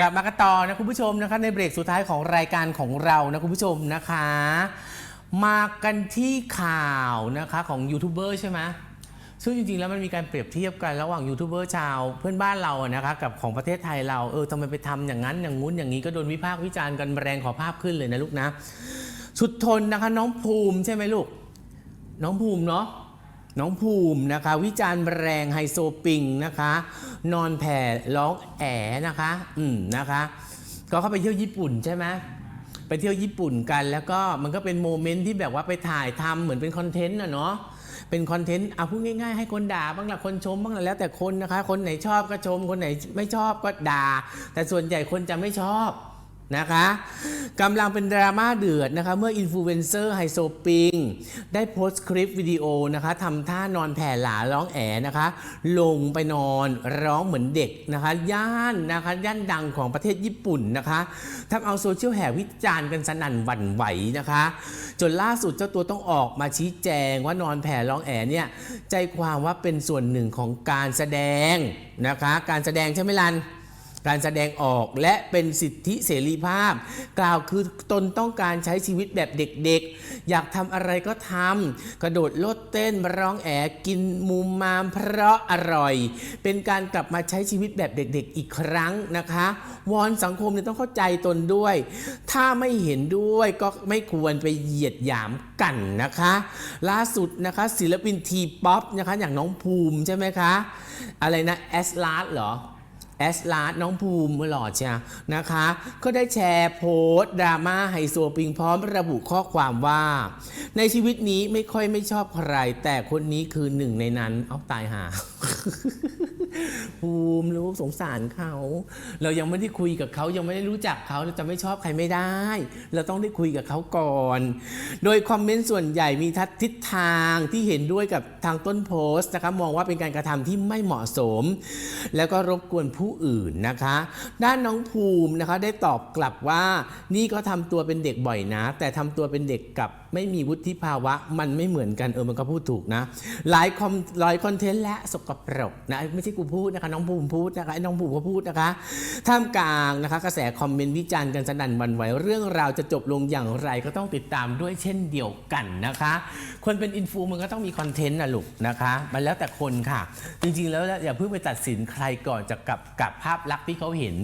กลับมากันต่อนะคุณผู้ชมนะคะในเบรกสุดท้ายของรายการของเรานะคุณผู้ชมนะคะ มากันที่ข่าวนะคะของยูทูบเบอร์ใช่ไหมซึ่งจริงๆ แล้วมันมีการเปรียบเทียบกันระหว่างยูทูบเบอร์ชาวเพื่อนบ้านเราอะนะคะกับของประเทศไทยเราเออทำไมไปทำอย่างนั้นอย่างงู้นอย่างนี้ก็โดนวิพากษ์วิจารณ์กันแรงขอภาพขึ้นเลยนะลูกนะสุดทนนะคะน้องภูมิใช่ไหมลูก น้องภูมิเนาะ น้องภูมินะคะ วิจารณ์แรงไฮโซปิงนะคะ นอนแผ่ร้องแอนะคะ อืมนะคะ ก็เข้าไปเที่ยวญี่ปุ่นใช่ไหมไปเที่ยวญี่ปุ่นกัน แล้วก็มันก็เป็นโมเมนต์ที่แบบว่าไปถ่ายทำเหมือนเป็นคอนเทนต์นะเนาะเป็นคอนเทนต์เอาพูดง่าย ๆ ให้คนด่าบ้างละคนชมบ้างละแล้วแต่คนนะคะ คนไหนชอบก็ชม คนไหนไม่ชอบก็ด่า แต่ส่วนใหญ่คนจะไม่ชอบ นะคะกำลังเป็นดราม่าเดือดนะคะ เมื่ออินฟลูเอนเซอร์ไฮโซปิง ได้โพสต์คลิปวิดีโอนะคะทำท่านอนแผ่หลาร้องแอนะคะ ลงไปนอนร้องเหมือนเด็กนะคะ ย่านนะคะย่านดังของประเทศญี่ปุ่นนะคะทำเอาโซเชียลแห่วิจารณ์กันสนั่นหวั่นไหวนะคะ จนล่าสุดเจ้าตัวต้องออกมาชี้แจงว่านอนแผ่ร้องแอเนี่ยใจความว่าเป็นส่วนหนึ่งของการแสดงนะคะ การแสดงใช่ไหมลัน การแสดงออกและเป็นสิทธิเสรีภาพ กล่าวคือตนต้องการใช้ชีวิตแบบเด็กๆ อยากทำอะไรก็ทำกระโดดโลดเต้นร้องแอกินมุมมามเพราะอร่อย เป็นการกลับมาใช้ชีวิตแบบเด็กๆ อีกครั้งนะคะ วอนสังคมเนี่ยต้องเข้าใจตนด้วย ถ้าไม่เห็นด้วยก็ไม่ควรไปเหยียดหยามกันนะคะ ล่าสุดนะคะศิลปินทีป๊อปนะคะอย่างน้องภูมิใช่ไหมคะ อะไรนะแอสลาร์เหรอ แอสลาดน้องภูมิหล่อเชียนะคะ ก็ได้แชร์โพสต์ดราม่าไฮโซปิงพร้อมระบุข้อความว่า ในชีวิตนี้ไม่ค่อยไม่ชอบใคร แต่คนนี้คือหนึ่งในนั้น เอาตายหา ภูมิลูกสงสารเขา เรายังไม่ได้คุยกับเขายังไม่ได้รู้จักเขาเราจะไม่ชอบใครไม่ได้ เราต้องได้คุยกับเขาก่อน โดยคอมเมนต์ส่วนใหญ่มีทัศทิศทางที่เห็นด้วยกับทางต้นโพสต์นะคะมองว่าเป็นการกระทำที่ไม่เหมาะสม แล้วก็รบกวนผู้อื่นนะคะ ด้านน้องภูมินะคะได้ตอบกลับว่านี่ก็ทำตัวเป็นเด็กบ่อยนะ แต่ทำตัวเป็นเด็กกับไม่มีวุฒิภาวะมันไม่เหมือนกันเออมันก็พูดถูกนะหลายคอมหลายคอนเทนต์และสกปรกนะไม่ใช่กูพูดนะคะน้องภูมิพูดนะคะไอ้น้องภูมิก็พูดนะคะท่ามกลางนะคะกระแสคอมเมนต์วิจารณ์กันสนั่นวันไหวเรื่องราวจะจบลงอย่างไรก็ต้องติดตามด้วยเช่นเดียวกันนะคะ คนเป็นอินฟูมันก็ต้องมีคอนเทนต์นะลูกนะคะมันแล้วแต่คนค่ะ จริงๆแล้วอย่าเพิ่งไปตัดสินใครก่อนจะกับกับภาพลักษณ์ที่เขาเห็น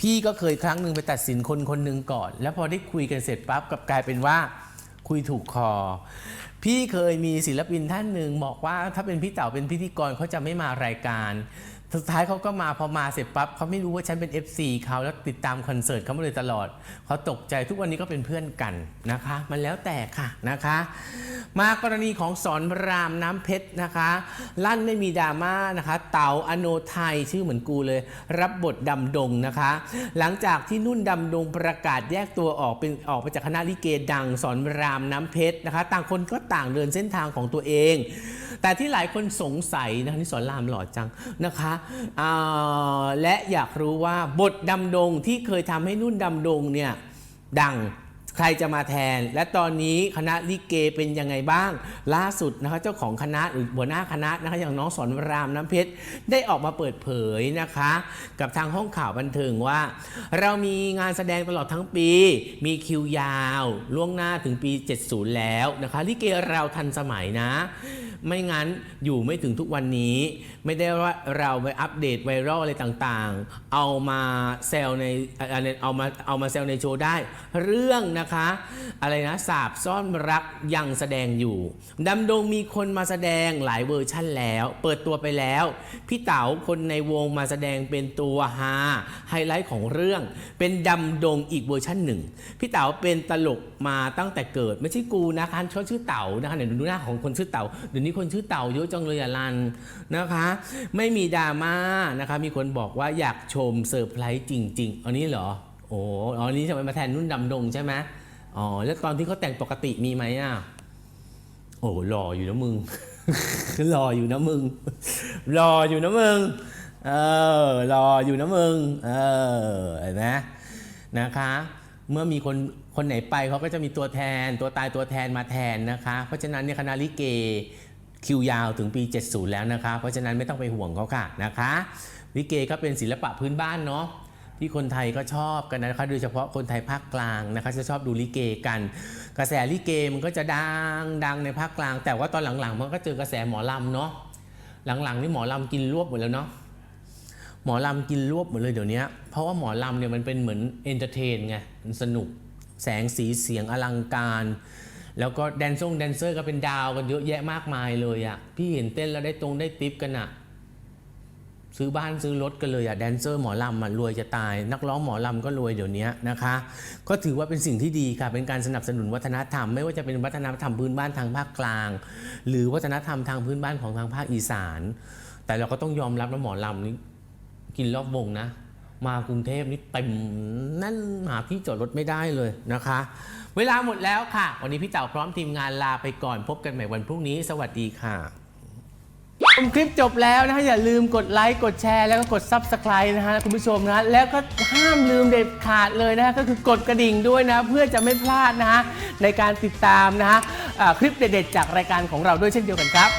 พี่ก็เคยครั้งหนึ่งไปตัดสินคนคนหนึ่งก่อน แล้วพอได้คุยกันเสร็จปั๊บกับกลายเป็นว่า คุยถูกคอ พี่เคยมีศิลปินท่านหนึ่งบอกว่าถ้าเป็นพี่เต๋าเป็นพิธีกรเขาจะไม่มารายการ สุดท้ายเขาก็มาพอมาเสร็จปั๊บเขาไม่รู้ว่าฉันเป็น FC เขาแล้วติดตามคอนเสิร์ตเขามาเลยตลอดเขาตกใจทุกวันนี้ก็เป็นเพื่อนกันนะคะ มันแล้วแต่ค่ะนะคะ มากรณีของสอนรามน้ำเพชรนะคะ ลั่นไม่มีดราม่านะคะ เต๋าอโนไทยชื่อเหมือนกูเลย รับบทดำดงนะคะ หลังจากที่นุ่นดำดงประกาศแยกตัวออกเป็นออกไปจากคณะลิเกดังสอนรามน้ำเพชรนะคะ ต่างคนก็ต่างเดินเส้นทางของตัวเอง แต่ที่หลายคนสงสัยนะคะนี่สอนรามหล่อจังนะคะและอยากรู้ว่าบทดำดงที่เคยทำให้นุ่นดำดงเนี่ยดังใครจะมาแทน และตอนนี้คณะลิเกเป็นยังไงบ้าง ล่าสุดนะคะเจ้าของคณะหรือหัวหน้าคณะนะคะอย่างน้องสอนรามน้ำเพชรได้ออกมาเปิดเผยนะคะ กับทางห้องข่าวบันเทิงว่า เรามีงานแสดงตลอดทั้งปี มีคิวยาว ล่วงหน้าถึงปี 70 แล้วนะคะลิเกเราทันสมัยนะ ไม่งั้นอยู่ไม่ถึงทุกวันนี้ ไม่ได้ว่าเราไปอัปเดตไวรัลอะไรต่างๆ เอามาแซลในเอามาเอามาแซลในโชว์ได้ เรื่องนะคะ อะไรนะสาบซ่อนรักยังแสดงอยู่ดำดงมีคนมาแสดงหลายเวอร์ชั่นแล้ว เปิดตัวไปแล้ว พี่เต๋าคนในวงมาแสดงเป็นตัวฮาไฮไลท์ของเรื่อง เป็นดำดงอีกเวอร์ชั่นหนึ่งพี่เต๋าเป็นตลกมาตั้งแต่เกิดไม่ใช่กูนะคะเขาชื่อเต๋านะคะเดี๋ยวดูหน้าของคนชื่อเต๋าเดี๋ยวนี้คนชื่อเต๋าเยอะจังเลยอะลันนะคะ ไม่มีดราม่านะคะ มีคนบอกว่าอยากชมเซอร์ไพรส์จริง ๆ อันนี้เหรอ โอ้อ๋ออันนี้จะมาแทนนุ่นดำดงใช่ไหมอ๋อ แล้วตอนที่เขาแต่งปกติมีไหมอะ โอ้หล่ออยู่นะมึงหล่ออยู่นะมึงหล่ออยู่นะมึง เออหล่ออยู่นะมึง เออเห็นไหมนะคะเมื่อมีคนคนไหนไปเขาก็จะมีตัวแทนตัวตายตัวแทนมาแทนนะคะ เพราะฉะนั้นเนี่ยคณะลิเก คิวยาวถึงปี 70 แล้วนะคะ เพราะฉะนั้นไม่ต้องไปห่วงเขาค่ะนะคะลิเกก็เป็นศิลปะพื้นบ้านเนาะที่คนไทยก็ชอบกันนะคะโดยเฉพาะคนไทยภาคกลางนะคะจะชอบดูลิเกกัน กระแสลิเกมันก็จะดังดังในภาคกลาง แต่ว่าตอนหลังๆ มันก็เจอกระแสหมอลำเนาะหลังๆนี่หมอลำกินรวบหมดแล้วเนาะหมอลำกินรวบหมดเลยเดี๋ยวนี้เพราะว่าหมอลำเนี่ยมันเป็นเหมือนเอนเตอร์เทนไงมันสนุกแสงสีเสียงอลังการ แล้วก็แดนซงแดนเซอร์ก็เป็นดาวกันเยอะแยะมากมายเลยอะพี่เห็นเต้นแล้วได้ตรงได้ติปกันอะซื้อบ้านซื้อรถกันเลยอะแดนเซอร์หมอลำอะรวยจะตาย นักร้องหมอลำก็รวยเดี๋ยวนี้นะคะ ก็ถือว่าเป็นสิ่งที่ดีค่ะ เป็นการสนับสนุนวัฒนธรรม ไม่ว่าจะเป็นวัฒนธรรมพื้นบ้านทางภาคกลาง หรือวัฒนธรรมทางพื้นบ้านของทางภาคอีสาน แต่เราก็ต้องยอมรับนะหมอลำนี่กินรอบวงนะ มากรุงเทพนี่เต็มนั่นหาที่จอดรถไม่ได้เลยนะคะ เวลาหมดแล้วค่ะ วันนี้พี่เต่าพร้อมทีมงานลาไปก่อนพบกันใหม่วันพรุ่งนี้ สวัสดีค่ะชมคลิปจบแล้วนะฮะอย่าลืมกดไลค์กดแชร์แล้วก็กด Subscribe นะฮะคุณผู้ชมนะ แล้วก็ห้ามลืมเด็ดขาดเลยนะฮะก็คือกดกระดิ่งด้วยนะ เพื่อจะไม่พลาดนะฮะในการติดตามนะฮะคลิปเด็ดๆจากรายการของเราด้วยเช่นเดียวกันครับ